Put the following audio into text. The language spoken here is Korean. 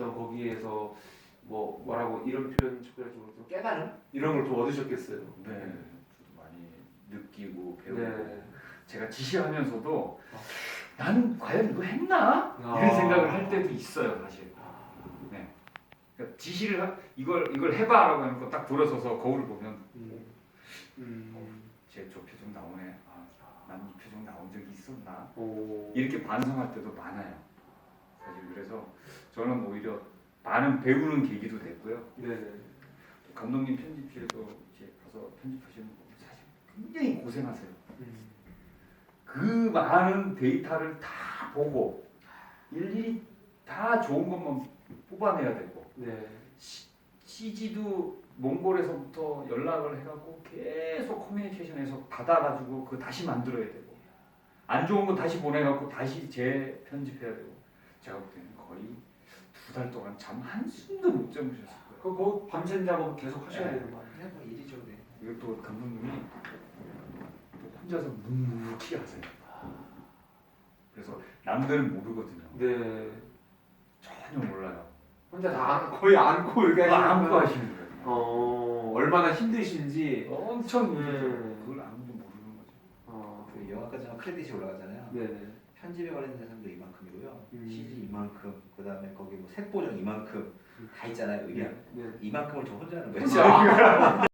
어떤 거기에서 뭐 뭐라고 이런 표현 좀 깨달음 이런 걸 좀 얻으셨겠어요. 네, 저도 많이 느끼고 배우고 네. 제가 지시하면서도 어. 나는 과연 이거 했나 아. 이런 생각을 할 때도 있어요 사실. 네. 그러니까 지시를 하- 이걸 이걸 해봐라고 거딱 돌아서서 거울을 보면 음. 음. 제 저 표정 나오네. 아, 난 이 표정 나온 적이 있었나? 오. 이렇게 반성할 때도 많아요. 사실 그래서 저는 오히려 많은 배우는 계기도 됐고요. 네네. 감독님 편집실에도 이제 가서 편집하시는 거 사실 굉장히 고생하세요. 음. 그 많은 데이터를 다 보고 일일이 다 좋은 것만 뽑아내야 되고 네. CG도 몽골에서부터 연락을 해갖고 계속 커뮤니케이션에서 받아가지고 그 다시 만들어야 되고 안 좋은 거 다시 보내갖고 다시 재편집해야 되고 제가 볼 때는 거의 두 달 동안 잠 한숨도 못 주무셨을 거예요. 그뭐 밤샘 작업 계속 하셔야 네. 되는 거 아니에요? 그냥 뭐 일이죠, 네. 이것도 감독님이 또 혼자서 묵묵히 하세요. 그래서 남들은 모르거든요. 네. 전혀 몰라요. 혼자 다 안- 거의 안고 이렇게 그거 하시는 안고 거예요. 하시는 거예요. 어 얼마나 힘드신지. 엄청 네. 그걸 아무도 모르는 거죠. 어. 그 영화까지 하면 크레딧이 올라가잖아요. 네네. 편집에 관련된 사람도 이만큼이고요. 음. CG 이만큼, 그 다음에 거기 뭐 색보정 이만큼 다 있잖아요. 의견. 네. 이만큼을 저 혼자 하는 거예요.